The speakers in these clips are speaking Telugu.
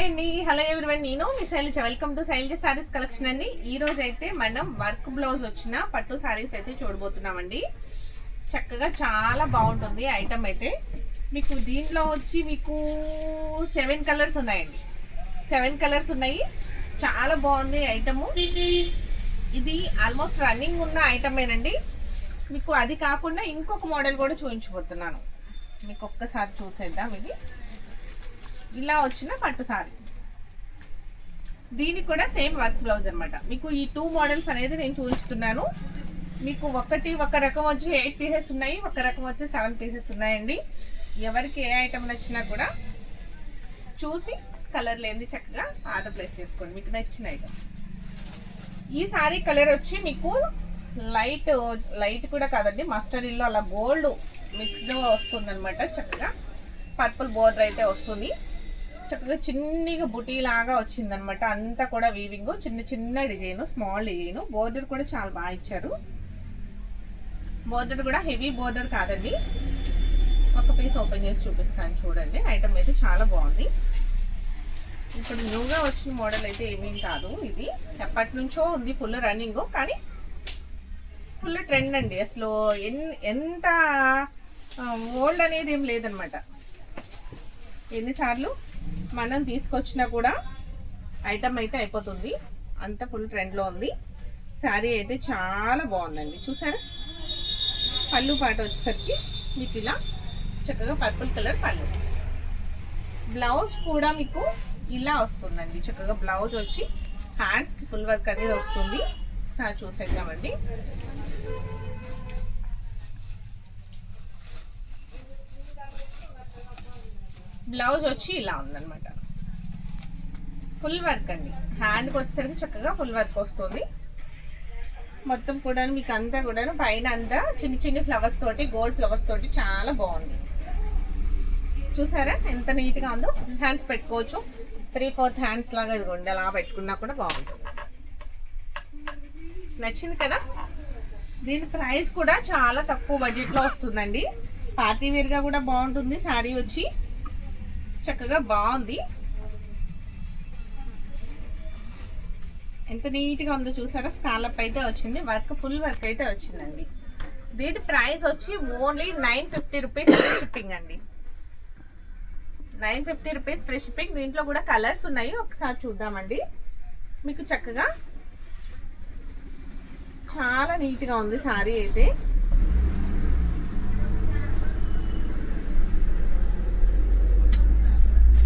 హాయ్ అండి. హలో ఎవరివన్ నేను మీ Shailaja. Welcome to Shailaja sarees collection అండి. ఈ రోజు అయితే మనం వర్క్ బ్లౌజ్ వచ్చిన పట్టు సారీస్ అయితే చూడబోతున్నామండి. చక్కగా చాలా బాగుంటుంది ఐటమ్ అయితే. మీకు దీంట్లో వచ్చి మీకు సెవెన్ కలర్స్ ఉన్నాయండి. సెవెన్ కలర్స్ ఉన్నాయి. చాలా బాగుంది ఐటము ఇది ఆల్మోస్ట్ రన్నింగ్ ఉన్న ఐటమేనండి మీకు అది కాకుండా ఇంకొక మోడల్ కూడా చూపించబోతున్నాను. మీకు ఒక్కసారి చూసేద్దాం ఇది. ఇలా వచ్చిన పట్టు సారీ. దీనికి కూడా సేమ్ వర్క్ బ్లౌజ్ అనమాట మీకు ఈ టూ మోడల్స్ అనేది నేను చూపిస్తున్నాను. మీకు ఒకటి ఒక రకం వచ్చి ఎయిట్ పీసెస్ ఉన్నాయి ఒక రకం వచ్చి సెవెన్ పీసెస్ ఉన్నాయండి. ఎవరికి ఏ ఐటమ్ నచ్చినా కూడా చూసి కలర్ లేని చక్కగా ఆర్డర్ ప్లేస్ చేసుకోండి. మీకు నచ్చిన ఐటమ్ ఈ సారీ కలర్ వచ్చి మీకు లైట్ లైట్ కూడా కాదండి మస్టర్డ్ ఇల్లు అలా గోల్డ్ మిక్స్డ్ వస్తుంది అనమాట చక్కగా. పర్పుల్ బోర్డర్ అయితే వస్తుంది. చక్కగా చిన్నగా బుటీ లాగా వచ్చింది అనమాట అంతా కూడా వీవింగ్ చిన్న చిన్న డిజైన్ స్మాల్ డిజైన్ బోర్డర్ కూడా చాలా బాగా ఇచ్చారు. బోర్డర్ కూడా హెవీ బోర్డర్ కాదండి. ఒక పీస్ ఓపెన్ చేసి చూపిస్తాను చూడండి. ఐటమ్ అయితే చాలా బాగుంది. ఇప్పుడు న్యూగా వచ్చిన మోడల్ అయితే ఏమీ కాదు ఇది. ఎప్పటి నుంచో ఉంది ఫుల్ రన్నింగ్ కానీ ఫుల్ ట్రెండ్ అండి. అసలు ఎన్ ఎంత ఓల్డ్ అనేది ఏం లేదనమాట ఎన్నిసార్లు? మనం తీసుకొచ్చినా కూడా ఐటమ్ అయితే అయిపోతుంది. అంత ఫుల్ ట్రెండ్లో ఉంది. శారీ అయితే చాలా బాగుందండి. చూసారా? పళ్ళు పాట వచ్చేసరికి మీకు ఇలా చక్కగా పర్పుల్ కలర్ పళ్ళు. బ్లౌజ్ కూడా మీకు ఇలా వస్తుందండి. చక్కగా బ్లౌజ్ వచ్చి హ్యాండ్స్కి ఫుల్ వర్క్ అనేది వస్తుంది. ఒకసారి చూసేద్దామండి. బ్లౌజ్ వచ్చి ఇలా ఉందన్నమాట. ఫుల్ వర్క్ అండి. హ్యాండ్కి వచ్చేసరికి చక్కగా ఫుల్ వర్క్ వస్తుంది. మొత్తం కూడా మీకు అంతా కూడా పైన అంతా చిన్న చిన్న ఫ్లవర్స్ తోటి గోల్డ్ ఫ్లవర్స్ తోటి చాలా బాగుంది. చూసారా? ఎంత నీట్గా ఉందో? హ్యాండ్స్ పెట్టుకోవచ్చు. త్రీ ఫోర్త్ హ్యాండ్స్ లాగా ఇదిగోండి అలా పెట్టుకున్నా కూడా బాగుంటుంది. నచ్చింది కదా? దీని ప్రైస్ కూడా చాలా తక్కువ బడ్జెట్లో వస్తుందండి. పార్టీ వేర్గా కూడా బాగుంటుంది శారీ వచ్చి. చక్కగా బాగుంది. ఎంత నీట్గా ఉందో చూసారా? స్కాలప్ అయితే వచ్చింది. వర్క్ ఫుల్ వర్క్ అయితే వచ్చిందండి. దీని ప్రైస్ వచ్చి only nine fifty rupees free shipping అండి. Nine fifty rupees free shipping. దీంట్లో కూడా కలర్స్ ఉన్నాయి. ఒకసారి చూద్దామండి. మీకు చక్కగా చాలా నీట్గా ఉంది సారీ అయితే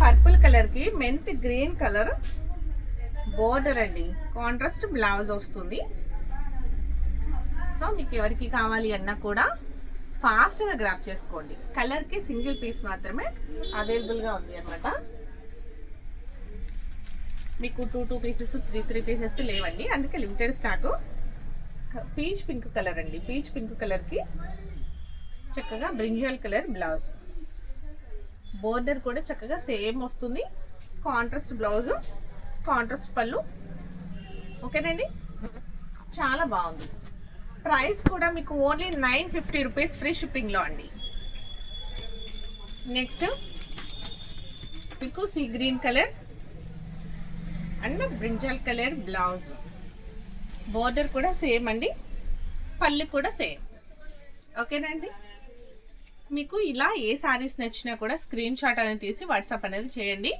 పర్పుల్ కలర్కి మెంత్ గ్రీన్ కలర్ బోర్డర్ అండి. కాంట్రాస్ట్ బ్లౌజ్ వస్తుంది. సో మీకు ఎవరికి కావాలి అన్నా కూడా ఫాస్ట్గా గ్రాప్ చేసుకోండి. కలర్కి సింగిల్ పీస్ మాత్రమే అవైలబుల్గా ఉంది అనమాట మీకు two two pieces three three pieces లేవండి. అందుకే limited stock peach pink colour అండి. పీచ్ పింక్ కలర్కి చక్కగా బ్రింజల్ కలర్ బ్లౌజ్ బోర్డర్ కూడా చక్కగా సేమ్ వస్తుంది. కాంట్రాస్ట్ బ్లౌజ్ కాంట్రాస్ట్ పళ్ళు. ఓకేనండి? చాలా బాగుంది. ప్రైస్ కూడా మీకు only nine fifty rupees free షిప్పింగ్లో అండి. నెక్స్ట్ మీకు sea green colour and brinjal colour blouse. Border కూడా సేమ్ అండి. పళ్ళు కూడా సేమ్. ఓకేనండి? మీకు ఇలా ఏ శారీస్ నచ్చినా కూడా స్క్రీన్ షాట్ అనేది తీసి వాట్సాప్ అనేది చేయండి.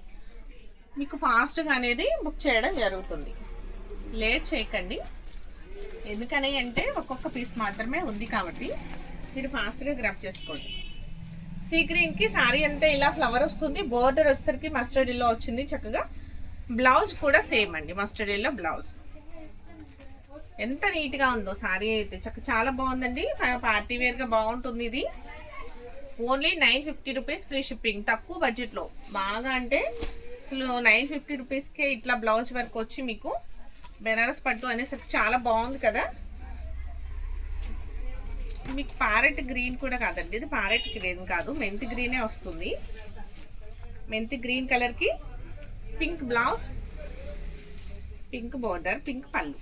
మీకు ఫాస్ట్గా అనేది బుక్ చేయడం జరుగుతుంది. లేట్ చేయకండి. ఎందుకని అంటే ఒక్కొక్క పీస్ మాత్రమే ఉంది కాబట్టి మీరు ఫాస్ట్గా గ్రాప్ చేసుకోండి. సీ గ్రీన్కి శారీ అంతా ఇలా ఫ్లవర్ వస్తుంది. బోర్డర్ వచ్చేసరికి మస్టర్డ్ ఎల్లో వచ్చింది చక్కగా. బ్లౌజ్ కూడా సేమ్ అండి. మస్టర్డ్ ఎల్లో బ్లౌజ్ ఎంత నీట్గా ఉందో శారీ అయితే. చక్క చాలా బాగుందండి. పార్టీ వేర్గా బాగుంటుంది ఇది. Only nine fifty rupees free shipping తక్కువ బడ్జెట్లో. బాగా అంటే అసలు నైన్ ఫిఫ్టీ రూపీస్కే ఇట్లా బ్లౌజ్ వర్క్ వచ్చి మీకు బెనారస్ పట్టు అనేసరికి చాలా బాగుంది కదా. మీకు ప్యారెట్ గ్రీన్ కూడా కాదండి ఇది ప్యారెట్ గ్రీన్ కాదు మెంతి గ్రీనే వస్తుంది. మెంతి గ్రీన్ కలర్కి pink blouse pink border pink పళ్ళు.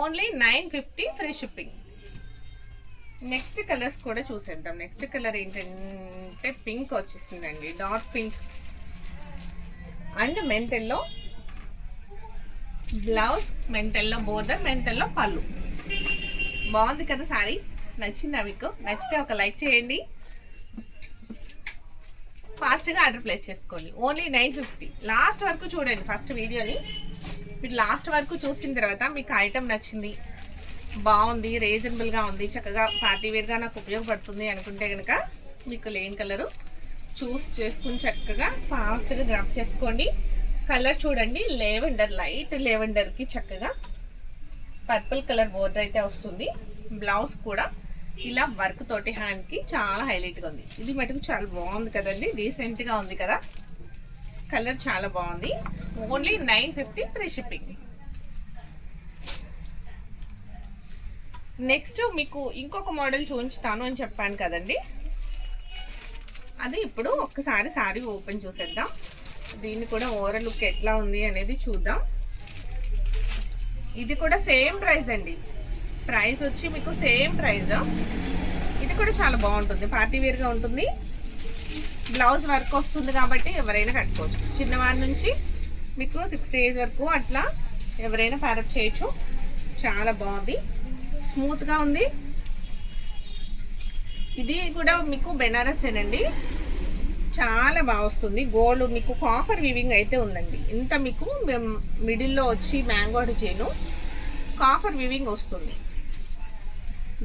Only nine fifty free shipping. Next colours కూడా చూసేద్దాం. నెక్స్ట్ కలర్ ఏంటంటే పింక్ వచ్చేసిందండి. డార్క్ పింక్ అండ్ మెంతెల్లో బ్లౌజ్ మెంతెల్లో బోర్డర్ మెంతెల్లో పళ్ళు బాగుంది కదా సారీ నచ్చిందా మీకు? నచ్చితే ఒక లైక్ చేయండి. ఫాస్ట్గా ఆర్డర్ ప్లేస్ చేసుకోండి. ఓన్లీ నైన్ ఫిఫ్టీ లాస్ట్ వరకు చూడండి ఫస్ట్ వీడియోని. మీరు లాస్ట్ వరకు చూసిన తర్వాత మీకు ఐటమ్ నచ్చింది. బాగుంది రీజనబుల్గా ఉంది చక్కగా పార్టీ వేర్గా నాకు ఉపయోగపడుతుంది అనుకుంటే కనుక మీకు లేని కలరు చూస్ చేసుకుని చక్కగా ఫాస్ట్గా గ్రాప్ చేసుకోండి. కలర్ చూడండి లేవెండర్ లైట్ లేవెండర్కి చక్కగా పర్పుల్ కలర్ బోర్డర్ అయితే వస్తుంది. బ్లౌజ్ కూడా ఇలా వర్క్ తోటి హ్యాండ్కి చాలా హైలైట్గా ఉంది. ఇది మటుకు చాలా బాగుంది కదండి రీసెంట్గా ఉంది కదా. కలర్ చాలా బాగుంది. Only nine fifty free shipping next మీకు ఇంకొక మోడల్ చూపించుతాను అని చెప్పాను కదండి. అది ఇప్పుడు ఒక్కసారి సారీ ఓపెన్ చూసేద్దాం. దీన్ని కూడా ఓవరాల్ లుక్ ఎట్లా ఉంది అనేది చూద్దాం. ఇది కూడా సేమ్ ప్రైస్ అండి. ప్రైస్ వచ్చి మీకు సేమ్ ప్రైస్ ఇది కూడా చాలా బాగుంటుంది. పార్టీ వేర్గా ఉంటుంది. బ్లౌజ్ వర్క్ వస్తుంది కాబట్టి ఎవరైనా కట్టుకోవచ్చు. చిన్నవారి నుంచి మీకు సిక్స్టీ ఏజ్ వరకు అట్లా ఎవరైనా ప్యారప్ చేయొచ్చు. చాలా బాగుంది. స్మూత్గా ఉంది. ఇది కూడా మీకు బెనారసేనండి చాలా బాగా వస్తుంది. గోల్డ్ మీకు కాపర్ వివింగ్ అయితే ఉందండి. ఇంత మీకు మిడిల్లో వచ్చి మ్యాంగో చేను. కాపర్ వివింగ్ వస్తుంది.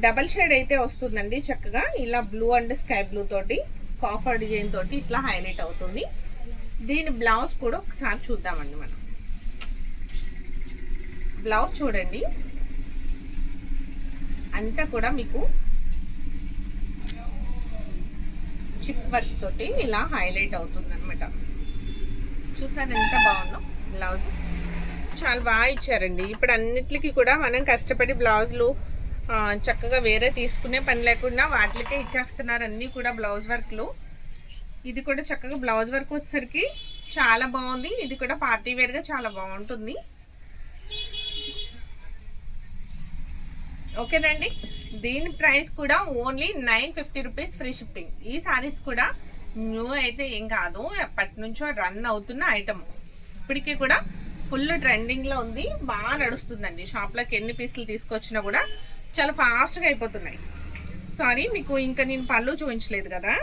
డబల్ షేడ్ అయితే వస్తుందండి చక్కగా. ఇలా బ్లూ అండ్ స్కై బ్లూ తోటి కాపర్ డిజైన్ తోటి ఇట్లా హైలైట్ అవుతుంది. దీని బ్లౌజ్ కూడా ఒకసారి చూద్దామండి మనం. బ్లౌజ్ చూడండి. అంతా కూడా మీకు చిప్ వర్క్ తోటి ఇలా హైలైట్ అవుతుంది అనమాట చూసారు ఎంత బాగుందో? బ్లౌజ్. చాలా బాగా ఇచ్చారండి. ఇప్పుడు అన్నిటికీ కూడా మనం కష్టపడి బ్లౌజులు చక్కగా వేరే తీసుకునే పని లేకుండా వాటికే ఇచ్చేస్తున్నారు. అన్నీ కూడా బ్లౌజ్ వర్క్లు. ఇది కూడా చక్కగా బ్లౌజ్ వర్క్ వచ్చేసరికి చాలా బాగుంది. ఇది కూడా పార్టీ వేర్గా చాలా బాగుంటుంది. ఓకేనండి. దీని ప్రైస్ కూడా only nine fifty rupees free shipping. ఈ సారీస్ కూడా న్యూ అయితే ఏం కాదు ఎప్పటి నుంచో రన్ అవుతున్న ఐటమ్. ఇప్పటికీ కూడా ఫుల్ ట్రెండింగ్లో ఉంది బాగా నడుస్తుందండి. షాప్లోకి ఎన్ని పీసులు తీసుకొచ్చినా కూడా చాలా ఫాస్ట్గా అయిపోతున్నాయి. సారీ మీకు ఇంకా నేను పళ్ళు చూపించలేదు కదా?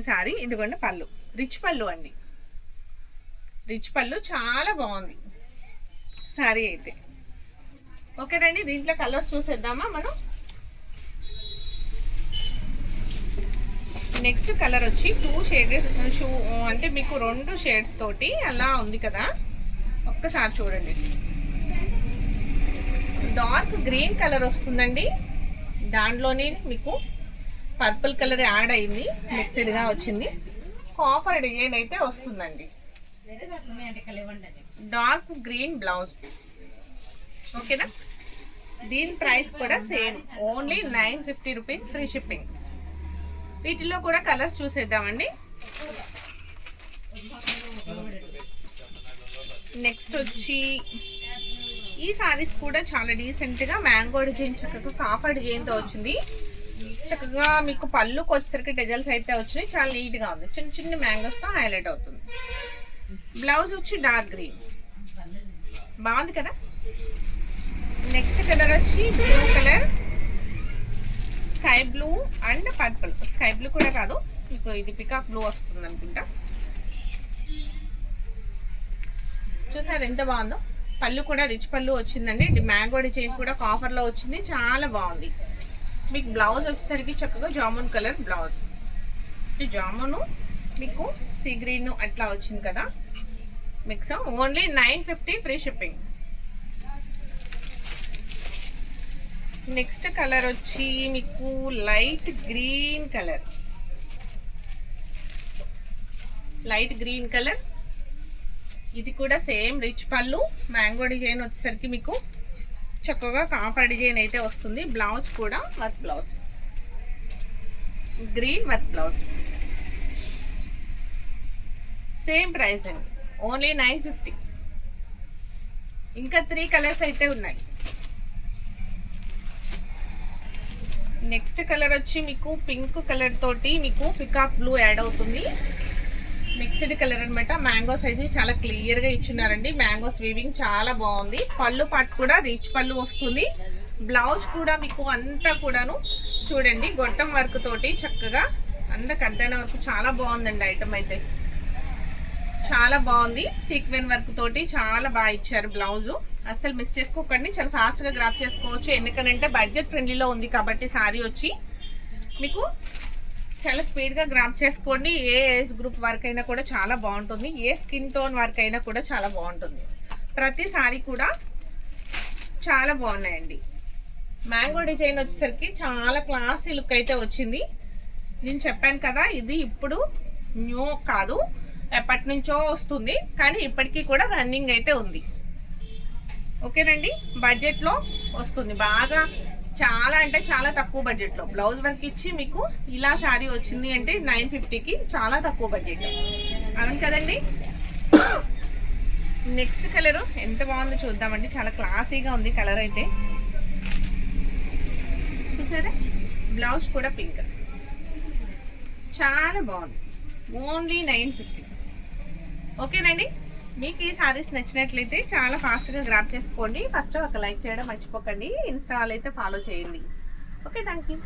సారీ ఇదిగోండి పళ్ళు. రిచ్ పళ్ళు అండి. రిచ్ పళ్ళు చాలా బాగుంది. సారీ అయితే. ఓకేనండి దీంట్లో కలర్స్ చూసేద్దామా మనం? నెక్స్ట్ కలర్ వచ్చి టూ షేడెస్ షూ అంటే మీకు రెండు షేడ్స్ తోటి అలా ఉంది కదా? ఒక్కసారి చూడండి. డార్క్ గ్రీన్ కలర్ వస్తుందండి. దాంట్లోనే మీకు పర్పుల్ కలర్ యాడ్ అయింది మిక్స్డ్గా వచ్చింది. కాపర్ డిజైన్ అయితే వస్తుందండి. Dark green blouse. ఓకేనా? దీని ప్రైస్ కూడా same. Only nine fifty rupees free shipping వీటిలో కూడా కలర్స్ చూసేద్దామండి. నెక్స్ట్ వచ్చి ఈ సారీస్ కూడా చాలా డీసెంట్గా మ్యాంగో డిజైన్ చక్కగా కాపర్ డిజైన్తో వచ్చింది. చక్కగా మీకు పళ్ళుకి వచ్చేసరికి డిజైన్స్ అయితే వచ్చినాయి. చాలా నీట్గా ఉంది. చిన్న చిన్న మ్యాంగోస్తో హైలైట్ అవుతుంది. బ్లౌజ్ వచ్చి డార్క్ గ్రీన్ బాగుంది కదా? నెక్స్ట్ కలర్ వచ్చి blue colour sky blue and purple sky blue కూడా కాదు మీకు ఇది పికాక్ బ్లూ వస్తుంది అనుకుంటా చూసారు ఎంత బాగుందో? పళ్ళు కూడా రిచ్ పళ్ళు వచ్చిందండి. మ్యాంగో డిజైన్ కూడా కాఫర్లో వచ్చింది. చాలా బాగుంది. మీకు బ్లౌజ్ వచ్చేసరికి చక్కగా జామున్ కలర్ బ్లౌజ్ జామును మీకు సీ గ్రీన్ అట్లా వచ్చింది కదా. Mix only nine fifty free shipping next colour వచ్చి మీకు light green colour light green colour ఇది కూడా సేమ్ రిచ్ పళ్ళు. మ్యాంగో డిజైన్ వచ్చేసరికి మీకు చక్కగా కాపర్ డిజైన్ అయితే వస్తుంది. బ్లౌజ్ కూడా work blouse green work blouse same price అండి. ఓన్లీ నైన్ ఫిఫ్టీ ఇంకా త్రీ కలర్స్ అయితే ఉన్నాయి. నెక్స్ట్ కలర్ వచ్చి మీకు పింక్ కలర్ తోటి మీకు పికాక్ బ్లూ యాడ్ అవుతుంది. మిక్స్డ్ కలర్ అనమాట మ్యాంగోస్ అయితే చాలా క్లియర్గా ఇచ్చున్నారండి. మ్యాంగోస్ వీవింగ్ చాలా బాగుంది. పళ్ళు పాటు కూడా రిచ్ పళ్ళు వస్తుంది. బ్లౌజ్ కూడా మీకు అంతా కూడాను చూడండి గొట్టం వర్క్ తోటి చక్కగా అందరికి కద్దైన వరకు చాలా బాగుందండి ఐటమ్ అయితే. చాలా బాగుంది. సీక్వెన్ వర్క్ తోటి చాలా బాగా ఇచ్చారు బ్లౌజు. అస్సలు మిస్ చేసుకోకండి. చాలా ఫాస్ట్గా గ్రాప్ చేసుకోవచ్చు. ఎందుకంటే బడ్జెట్ ఫ్రెండ్లీలో ఉంది కాబట్టి సారీ వచ్చి మీకు చాలా స్పీడ్గా గ్రాప్ చేసుకోండి. ఏ ఏజ్ గ్రూప్ వరకు అయినా కూడా చాలా బాగుంటుంది. ఏ స్కిన్ టోన్ వరకు అయినా కూడా చాలా బాగుంటుంది. ప్రతి సారీ కూడా చాలా బాగున్నాయండి. మ్యాంగో డిజైన్ వచ్చేసరికి చాలా క్లాసీ లుక్ అయితే వచ్చింది. నేను చెప్పాను కదా ఇది ఇప్పుడు న్యూ కాదు. ఎప్పటి నుంచో వస్తుంది. కానీ ఇప్పటికీ కూడా రన్నింగ్ అయితే ఉంది. ఓకేనండి? బడ్జెట్లో వస్తుంది. బాగా చాలా అంటే చాలా తక్కువ బడ్జెట్లో. బ్లౌజ్ వర్క్ ఇచ్చి మీకు ఇలా శారీ వచ్చింది అంటే నైన్ ఫిఫ్టీకి చాలా తక్కువ బడ్జెట్ అవును కదండి? నెక్స్ట్ కలర్ ఎంత బాగుందో చూద్దామండి. చాలా క్లాసీగా ఉంది కలర్ అయితే. చూసారా? బ్లౌజ్ కూడా పింక్. చాలా బాగుంది. Only nine fifty. ఓకేనండి? మీకు ఈ సారీస్ నచ్చినట్లయితే చాలా ఫాస్ట్గా గ్రాప్ చేసుకోండి. ఫస్ట్ ఒక లైక్ చేయడం మర్చిపోకండి. ఇన్స్టాల్ అయితే ఫాలో చేయండి. Okay thank you